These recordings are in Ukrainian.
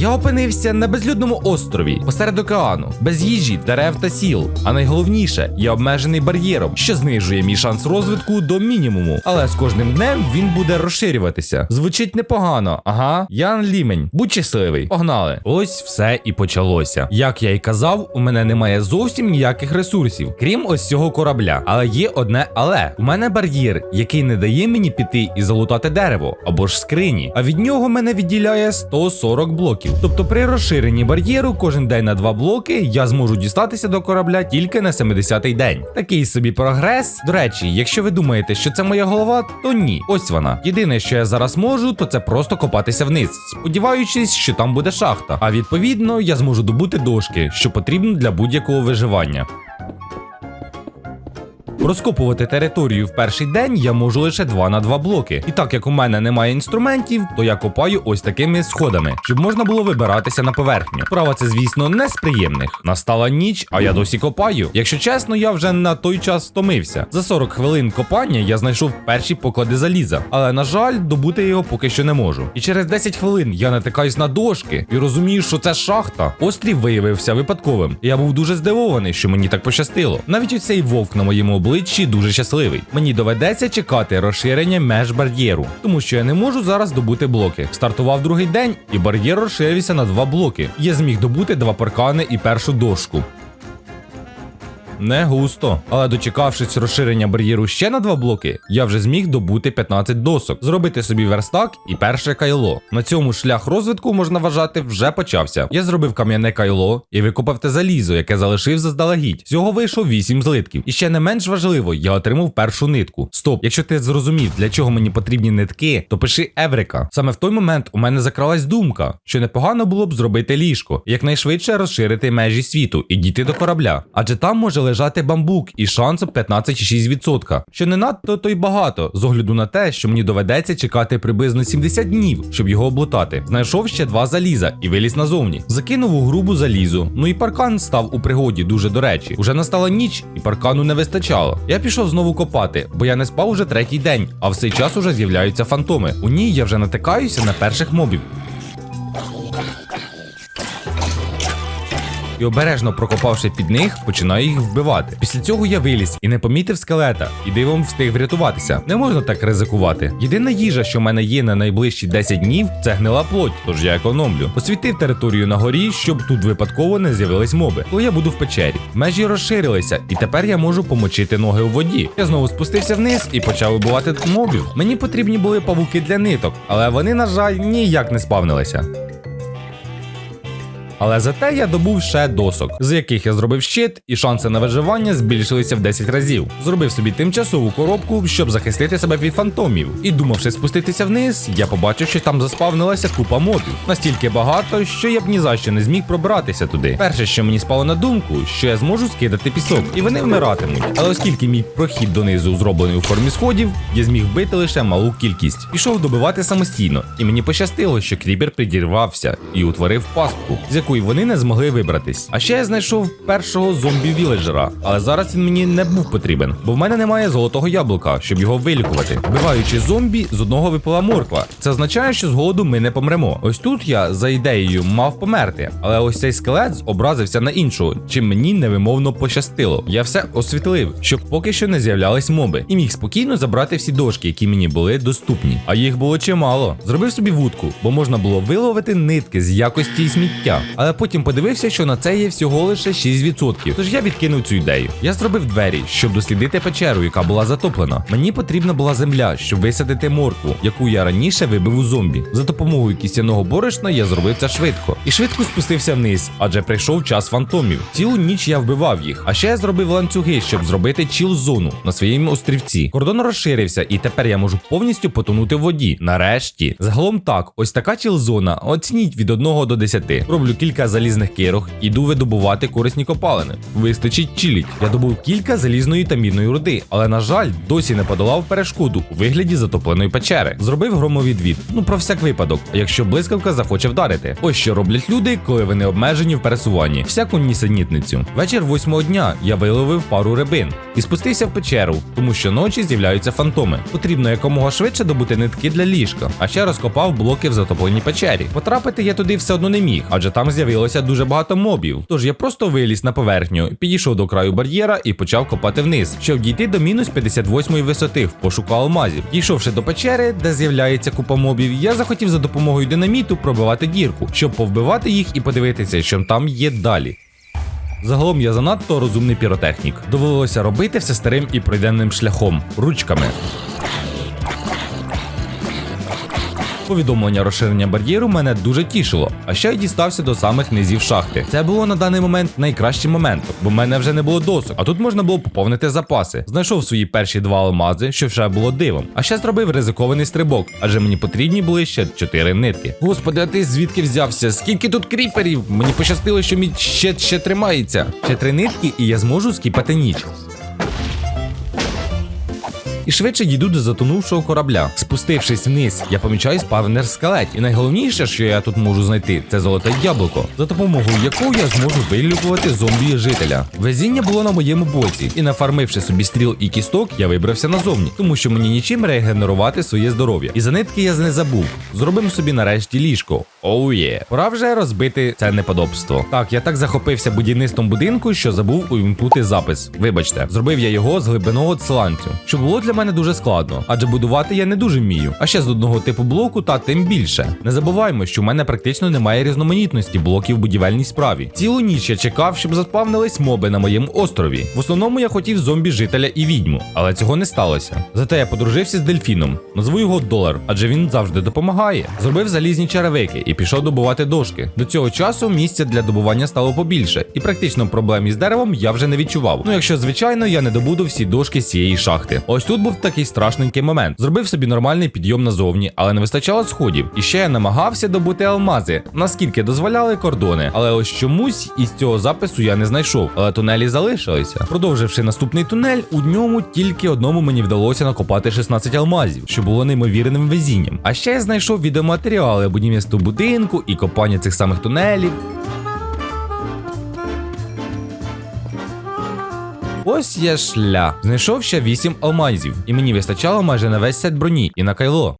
Я опинився на безлюдному острові посеред океану, без їжі, дерев та сіл. А найголовніше, я обмежений бар'єром, що знижує мій шанс розвитку до мінімуму. Але з кожним днем він буде розширюватися. Звучить непогано. Ага, Ян Лімень, будь щасливий. Погнали. Ось все і почалося. Як я й казав, у мене немає зовсім ніяких ресурсів, крім ось цього корабля. Але є одне але. У мене бар'єр, який не дає мені піти і залутати дерево або ж скрині. А від нього мене відділяє 140 блоків. Тобто при розширенні бар'єру кожен день на два блоки я зможу дістатися до корабля тільки на 70-й день. Такий собі прогрес. До речі, якщо ви думаєте, що це моя голова, то ні. Ось вона. Єдине, що я зараз можу, то це просто копатися вниз, сподіваючись, що там буде шахта. А відповідно, я зможу добути дошки, що потрібно для будь-якого виживання. Розкопувати територію в перший день я можу лише 2 на 2 блоки. І так як у мене немає інструментів, то я копаю ось такими сходами, щоб можна було вибиратися на поверхню. Справа це, звісно, не з приємних. Настала ніч, а я досі копаю. Якщо чесно, я вже на той час втомився. За 40 хвилин копання я знайшов перші поклади заліза, але на жаль, добути його поки що не можу. І через 10 хвилин я натикаюсь на дошки і розумію, що це шахта. Острів виявився випадковим. Я був дуже здивований, що мені так пощастило. Навіть оцей вовк на моєму обличчі дуже щасливий. Мені доведеться чекати розширення меж бар'єру, тому що я не можу зараз добути блоки. Стартував другий день, і бар'єр розширився на два блоки. Я зміг добути два паркани і першу дошку. Не густо, але дочекавшись розширення бар'єру ще на два блоки, я вже зміг добути 15 досок, зробити собі верстак і перше кайло. На цьому шлях розвитку можна вважати вже почався. Я зробив кам'яне кайло і викопав те залізо, яке залишив заздалегідь. Всього вийшов 8 злитків. І ще не менш важливо, я отримав першу нитку. Стоп, якщо ти зрозумів, для чого мені потрібні нитки, то пиши Еврика. Саме в той момент у мене закралась думка, що непогано було б зробити ліжко, якнайшвидше розширити межі світу і дійти до корабля. Адже там може лежати бамбук із шансом 15,6%, що не надто то й багато, з огляду на те, що мені доведеться чекати приблизно 70 днів, щоб його облутати. Знайшов ще два заліза і виліз назовні. Закинув у грубу залізу. Ну і паркан став у пригоді дуже до речі. Уже настала ніч, і паркану не вистачало. Я пішов знову копати, бо я не спав уже третій день, а в цей час уже з'являються фантоми. У ній я вже натикаюся на перших мобів. І обережно прокопавши під них, починаю їх вбивати. Після цього я виліз і не помітив скелета, і дивом встиг врятуватися. Не можна так ризикувати. Єдина їжа, що в мене є на найближчі 10 днів, це гнила плоть, тож я економлю. Освітив територію на горі, щоб тут випадково не з'явились моби. Коли я буду в печері, межі розширилися, і тепер я можу помочити ноги у воді. Я знову спустився вниз і почав вибивати мобів. Мені потрібні були павуки для ниток, але вони, на жаль, ніяк не спавнилися. Але зате я добув ще досок, з яких я зробив щит, і шанси на виживання збільшилися в 10 разів. Зробив собі тимчасову коробку, щоб захистити себе від фантомів. І думавши спуститися вниз, я побачив, що там заспавнилася купа мобів. Настільки багато, що я б ні за що не зміг пробратися туди. Перше, що мені спало на думку, що я зможу скидати пісок, і вони вмиратимуть. Але оскільки мій прохід донизу зроблений у формі сходів, я зміг вбити лише малу кількість. Пішов добивати самостійно, і мені пощастило, що кріпер підірвався і утворив пастку, з якої вони не змогли вибратись. А ще я знайшов першого зомбі-віледжера, але зараз він мені не був потрібен, бо в мене немає золотого яблука, щоб його вилікувати. Вбиваючи зомбі, з одного випала морква. Це означає, що з голоду ми не помремо. Ось тут я за ідеєю мав померти, але ось цей скелет образився на іншого, чим мені невимовно пощастило. Я все освітлив, щоб поки що не з'являлись моби, і міг спокійно забрати всі дошки, які мені були доступні. А їх було чимало. Зробив собі вудку, бо можна було виловити нитки з якості і сміття. Але потім подивився, що на це є всього лише 6%. Тож я відкинув цю ідею. Я зробив двері, щоб дослідити печеру, яка була затоплена. Мені потрібна була земля, щоб висадити моркву, яку я раніше вибив у зомбі. За допомогою кістяного борошна я зробив це швидко. І швидко спустився вниз, адже прийшов час фантомів. Цілу ніч я вбивав їх. А ще я зробив ланцюги, щоб зробити чіл зону на своєму острівці. Кордон розширився, і тепер я можу повністю потонути в воді. Нарешті. Загалом так, ось така чіл зона. Оцініть від 1 до 10. Роблю кілька кілька залізних кирок, іду видобувати корисні копалини. Вистачить чиліть. Я добув кілька залізної та мідної руди, але на жаль, досі не подолав перешкоду у вигляді затопленої печери. Зробив громовідвід. Ну про всяк випадок, якщо блискавка захоче вдарити. Ось що роблять люди, коли вони обмежені в пересуванні. Всяку нісенітницю. Вечір восьмого дня я виловив пару рибин і спустився в печеру, тому що ночі з'являються фантоми. Потрібно якомога швидше добути нитки для ліжка, а ще розкопав блоки в затопленій печері. Потрапити я туди все одно не міг, адже там з'явилося дуже багато мобів. Тож я просто виліз на поверхню, підійшов до краю бар'єра і почав копати вниз, щоб дійти до мінус 58 висоти в пошуку алмазів. Дійшовши до печери, де з'являється купа мобів, я захотів за допомогою динаміту пробивати дірку, щоб повбивати їх і подивитися, що там є далі. Загалом я занадто розумний піротехнік. Довелося робити все старим і пройденним шляхом ручками. Повідомлення розширення бар'єру мене дуже тішило, а ще й дістався до самих низів шахти. Це було на даний момент найкращим моментом, бо в мене вже не було досок, а тут можна було поповнити запаси. Знайшов свої перші два алмази, що вже було дивом. А ще зробив ризикований стрибок, адже мені потрібні були ще чотири нитки. Господи, а ти звідки взявся? Скільки тут кріперів? Мені пощастило, що мій ще, ще тримається. Ще три нитки, і я зможу скіпати ніч і швидше дійду до затонувшого корабля. Спустившись вниз, я помічаю спавнер скелет. І найголовніше, що я тут можу знайти, це золоте яблуко, за допомогою якого я зможу вилікувати зомбі жителя. Везіння було на моєму боці, і нафармивши собі стріл і кісток, я вибрався назовні, тому що мені нічим регенерувати своє здоров'я. І за нитки я не забув. Зробимо собі нарешті ліжко. Оу є. Пора вже розбити це неподобство. Так, я так захопився будівництвом будинку, що забув увімкнути запис. Вибачте, зробив я його з глибинного циланцю, що було для мене дуже складно, адже будувати я не дуже вмію. А ще з одного типу блоку, та тим більше. Не забуваємо, що в мене практично немає різноманітності блоків в будівельній справі. Цілу ніч я чекав, щоб заспавнились моби на моєму острові. В основному я хотів зомбі жителя і відьму, але цього не сталося. Зате я подружився з дельфіном. Назву його долар, адже він завжди допомагає. Зробив залізні черевики і пішов добувати дошки. До цього часу місця для добування стало побільше, і практично проблем із деревом я вже не відчував. Ну якщо звичайно я не добуду всі дошки з цієї шахти. Ось тут був такий страшненький момент. Зробив собі нормальний підйом назовні, але не вистачало сходів. І ще я намагався добути алмази, наскільки дозволяли кордони. Але ось чомусь із цього запису я не знайшов. Але тунелі залишилися. Продовживши наступний тунель, у ньому тільки одному мені вдалося накопати 16 алмазів, що було неймовірним везінням. А ще я знайшов відеоматеріали будівництва будинку і копання цих самих тунелів. Ось є шлях. Знайшов ще 8 алмазів, і мені вистачало майже на весь сет броні і на кайло.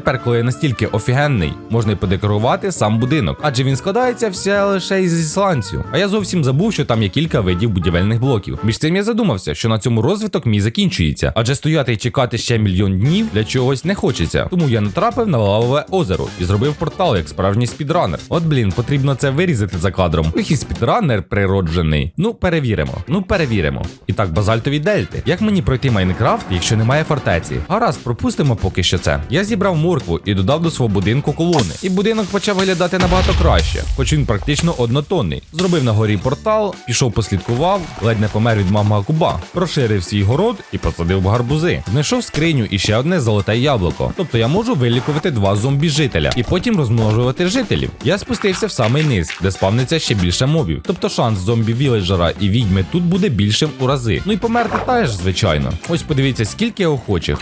Тепер, коли я настільки офігенний, можна й подекорувати сам будинок, адже він складається все лише із сланцю. А я зовсім забув, що там є кілька видів будівельних блоків. Між цим я задумався, що на цьому розвиток мій закінчується, адже стояти і чекати ще мільйон днів для чогось не хочеться. Тому я натрапив на лавове озеро і зробив портал як справжній спідранер. От блін, потрібно це вирізати за кадром. Ох і спідранер природжений. Ну, перевіримо. Ну, перевіримо. І так, базальтові дельти. Як мені пройти Майнкрафт, якщо немає фортеці? Гаразд, пропустимо поки що це. Я зібрав моркву і додав до свого будинку колони. І будинок почав виглядати набагато краще, хоч він практично однотонний. Зробив на горі портал, пішов, послідкував, ледь не помер від мама куба, розширив свій город і посадив гарбузи. Знайшов скриню і ще одне золоте яблуко. Тобто я можу вилікувати два зомбі жителя і потім розмножувати жителів. Я спустився в самий низ, де спавниться ще більше мобів. Тобто шанс зомбі віледжера і відьми тут буде більшим у рази. Ну і померти теж, звичайно. Ось подивіться, скільки охочих.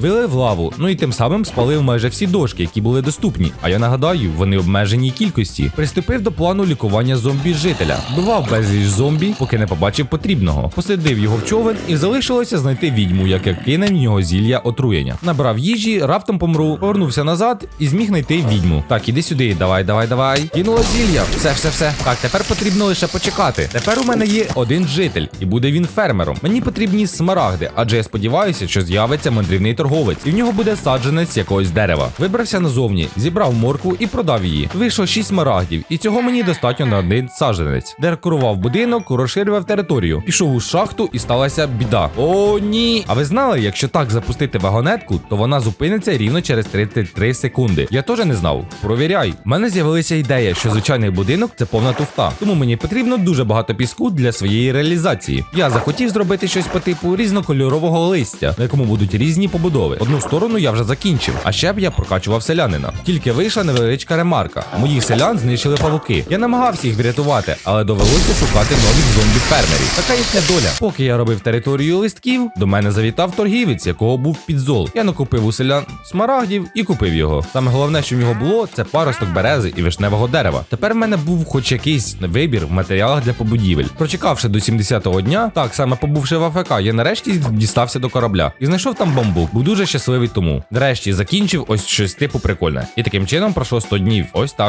Вилив лаву, ну і тим самим спалив майже всі дошки, які були доступні. А я нагадаю, вони обмеженій кількості. Приступив до плану лікування зомбі жителя. Бував безліч зомбі, поки не побачив потрібного. Посадив його в човен і залишилося знайти відьму, яка кине в нього зілля отруєння. Набрав їжі, раптом помру, повернувся назад і зміг знайти відьму. Так, іди сюди, давай, давай, давай. Кинула зілля. Все, все, все. Так, тепер потрібно лише почекати. Тепер у мене є один житель, і буде він фермером. Мені потрібні смарагди, адже я сподіваюся, що з'явиться мандрівний торговець, і в нього буде саджанець якогось дерева. Вибрався назовні, зібрав моркву і продав її. Вийшло 6 смарагдів, і цього мені достатньо на один саджанець. Декорував будинок, розширював територію. Пішов у шахту і сталася біда. О, ні! А ви знали, якщо так запустити вагонетку, то вона зупиниться рівно через 33 секунди. Я теж не знав. Провіряй. У мене з'явилася ідея, що звичайний будинок це повна туфта. Тому мені потрібно дуже багато піску для своєї реалізації. Я захотів зробити щось по типу різнокольорового листя, на якому будуть різні побудови. Побудови. Одну сторону я вже закінчив, а ще б я прокачував селянина. Тільки вийшла невеличка ремарка. Моїх селян знищили павуки. Я намагався їх врятувати, але довелося шукати нових зомбі-фермерів. Така їхня доля. Поки я робив територію листків, до мене завітав торгівець, якого був підзол. Я накупив у селян смарагдів і купив його. Саме головне, що в нього було, це паросток берези і вишневого дерева. Тепер в мене був хоч якийсь вибір в матеріалах для побудівель. Прочекавши до 70-го дня, так саме побувши в АФК, я нарешті дістався до корабля і знайшов там бамбук. Був дуже щасливий тому. Нарешті закінчив ось щось типу прикольне. І таким чином пройшло 100 днів. Ось так.